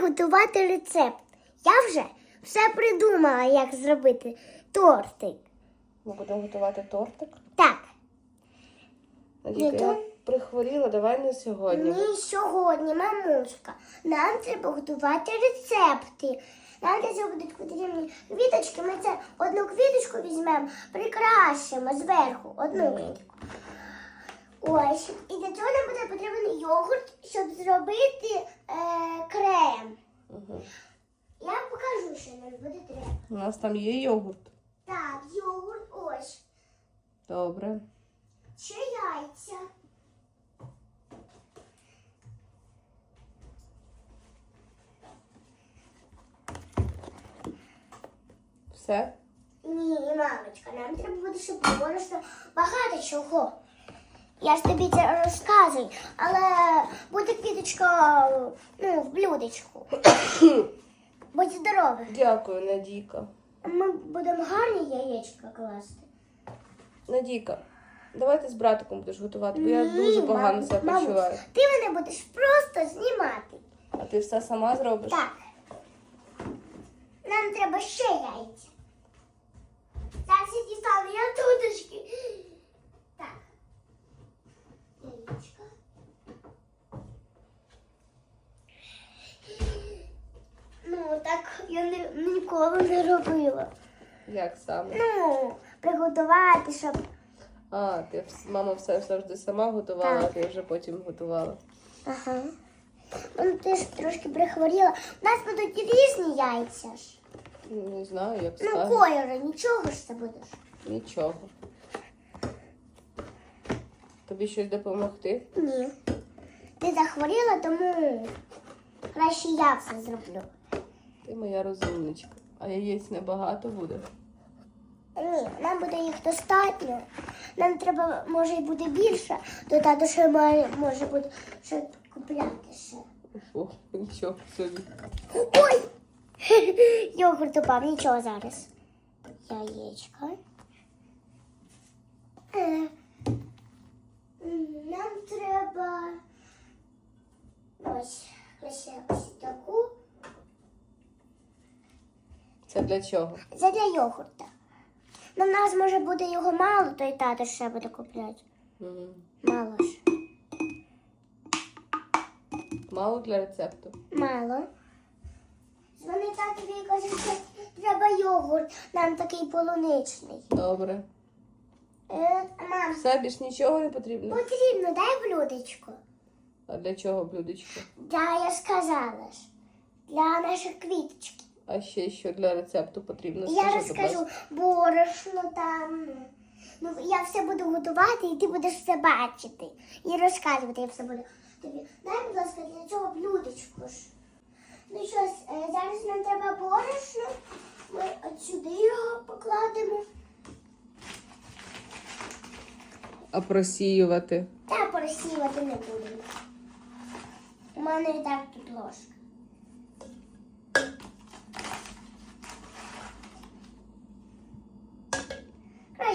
приготувати рецепт. Я вже все придумала, як зробити тортик. Ми будемо готувати тортик. Так, Надійка, я прихворіла, давай не сьогодні. ні сьогодні, мамушка, нам треба готувати рецепти. Нам для цього будуть потрібні квіточки. Ми це одну квіточку візьмемо, прикрасимо зверху одну квітку. Ось. І для цього нам буде потрібен йогурт, щоб зробити е, крем. Угу. Я покажу, що нам буде треба. У нас там є йогурт. Так, йогурт ось. Добре. Ще яйця. Все? Ні, мамочка, нам треба буде, щоб борошно багато чого. Я ж тобі це розказую, але буде квіточка ну, в блюдечку. Будь здоровий. Дякую, Надійка. Ми будемо гарні яєчка класти. Надійка, давай ти з братиком будеш готувати, бо я дуже погано мам- себе мамусь, почуваю. Ти мене будеш просто знімати. А ти все сама зробиш? Так. Нам треба ще яйця. Зараз я дістану я туточки. Так. Яєчка. Ну, так я не, ніколи не робила. Як саме? Ну, приготувати, щоб. А, ти вс- мама все завжди сама готувала, а ти вже потім готувала. Ага. Ну, ти ж трошки прихворіла. У нас будуть різні яйця ж. Ну, Не знаю, як Ну, скажеш. кольори, нічого ж це будеш. Нічого. Тобі щось допомогти? Ні. Ти захворіла, тому краще я все зроблю. Ти моя розумничка. А яєць небагато буде. Ні, нам буде їх достатньо. Нам треба, може, і буде більше, то тато ще має, може бути ще купляти ще. О, нічого собі. Ой! Йогурт упав, нічого зараз. Яєчко. Е, м, Нам треба ось лише ось таку. Це для чого? Це для йогурта. Ну, в нас може буде його мало, то і тато ще буде купляти. Мгм. Мало ж. Мало для рецепту. Мало. Вони татові кажуть, що треба йогурт, нам такий полуничний. Добре. Е, мам, Все, більш нічого не потрібно. потрібно, дай блюдечко. А для чого блюдечко? Да, я сказала ж. Для наших квіточок. А ще що для рецепту потрібно? Я розкажу борошно там. Ну, я все буду готувати, і ти будеш все бачити. І розказувати я все буду тобі. Дай, будь ласка, для цього блюдечко ж. Ну що, е, зараз нам треба борошно. Ми от сюди його покладемо. А просіювати. Та просіювати не будемо. У мене і так тут ложка.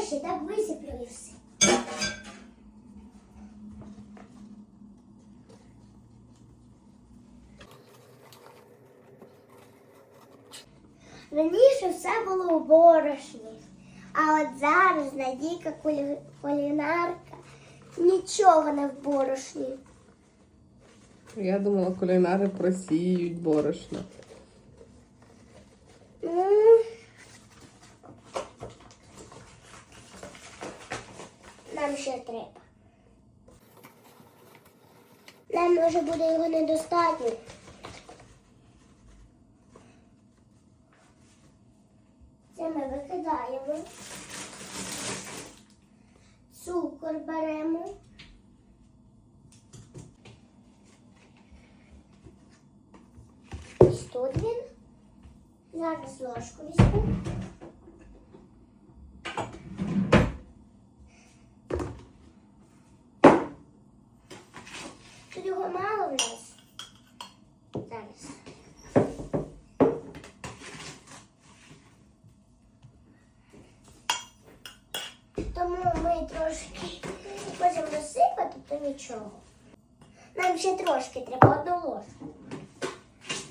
Краще так висиплю і все. Раніше все було у борошні, а от зараз Надійка кулі- кулінарка нічого не в борошні. Я думала, кулінари просіюють борошно. Ну, Нам ще треба. Нам може буде його недостатньо. Це ми викидаємо. Цукор беремо. Ось тут він. Зараз ложку візьму. Тут його мало в нас. Зараз. Тому ми трошки можемо насипати, то нічого. Нам ще трошки треба одну ложку.